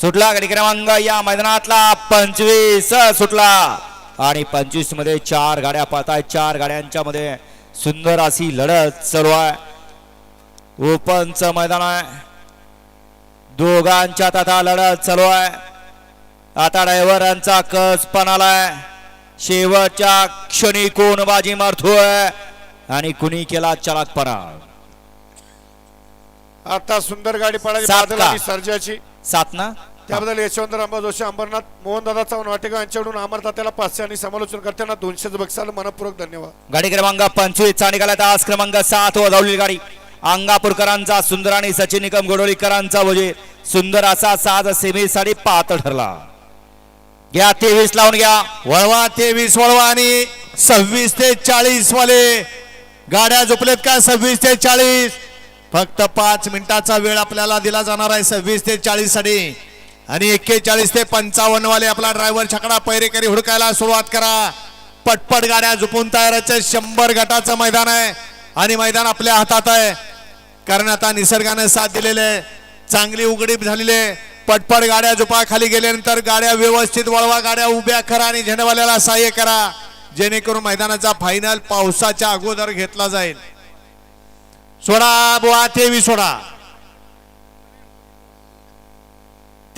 सुटला. गाडी क्रमांक या मैदानातला पंचवीस सुटला. आणि पंचवीसमध्ये चार गाड्या पळताय चार गाड्यांच्या मध्ये सुंदर अशी लढत चालू आहे. ओपनचं मैदान आहे. दोघांच्यात आता लढत चालू आहे. आता ड्रायव्हरांचा कस पण आलाय. शेवटच्या क्षणी कोण बाजी मारतोय? आणि कुणी केला चालकपणा आता सुंदर गाडी? आणि सर्जाची. सात ना? त्याबद्दल यशवंत रामबा जोशी अंबरनाथ मोहनदादा चव्हाण वाटेगाव यांच्याकडून अमरदात्याला पाचशे आणि समालोचन करताना दोनशेच बक्षाला मनपूर्वक धन्यवाद. गाडी क्रमांक पंचवीस चा निघाला तास क्रमांक सात व धावलेली गाडी. अंगापूरकरांचा सुंदर आणि सचिन निकम गोडोलीकरांचा वजीर सुंदर असा साज सेमीसाठी पात्र ठरला. घ्या तेवीस लावून घ्या. वळवा तेवीस वळवा आणि सव्वीस ते चाळीस वाले. गाड्या झोपलेत का? सव्वीस ते चाळीस. फक्त पाच मिनिटाचा वेळ आपल्याला दिला जाणार आहे. सव्वीस ते चाळीससाठी. आणि एक्केचाळीस ते पंचावन्न वाले आपला ड्रायव्हर छकडा पैरेकरी हुडकायला सुरुवात करा. पटपट गाड्या झुपून तयाराचे शंभर गटाचं मैदान आहे. आणि मैदान आपल्या हातात आहे. कारण आता निसर्गाने साथ दिलेले आहे. चांगली उघडीप झालेली आहे. पटपट गाड्या झुपाखाली गेल्यानंतर गाड्या व्यवस्थित वळवा गाड्या उभ्या करा आणि झेंडवाल्याला सहाय्य करा. जेणेकरून मैदानाचा फायनल पावसाच्या अगोदर घेतला जाईल. सोडा बुवा तेवी सोडा.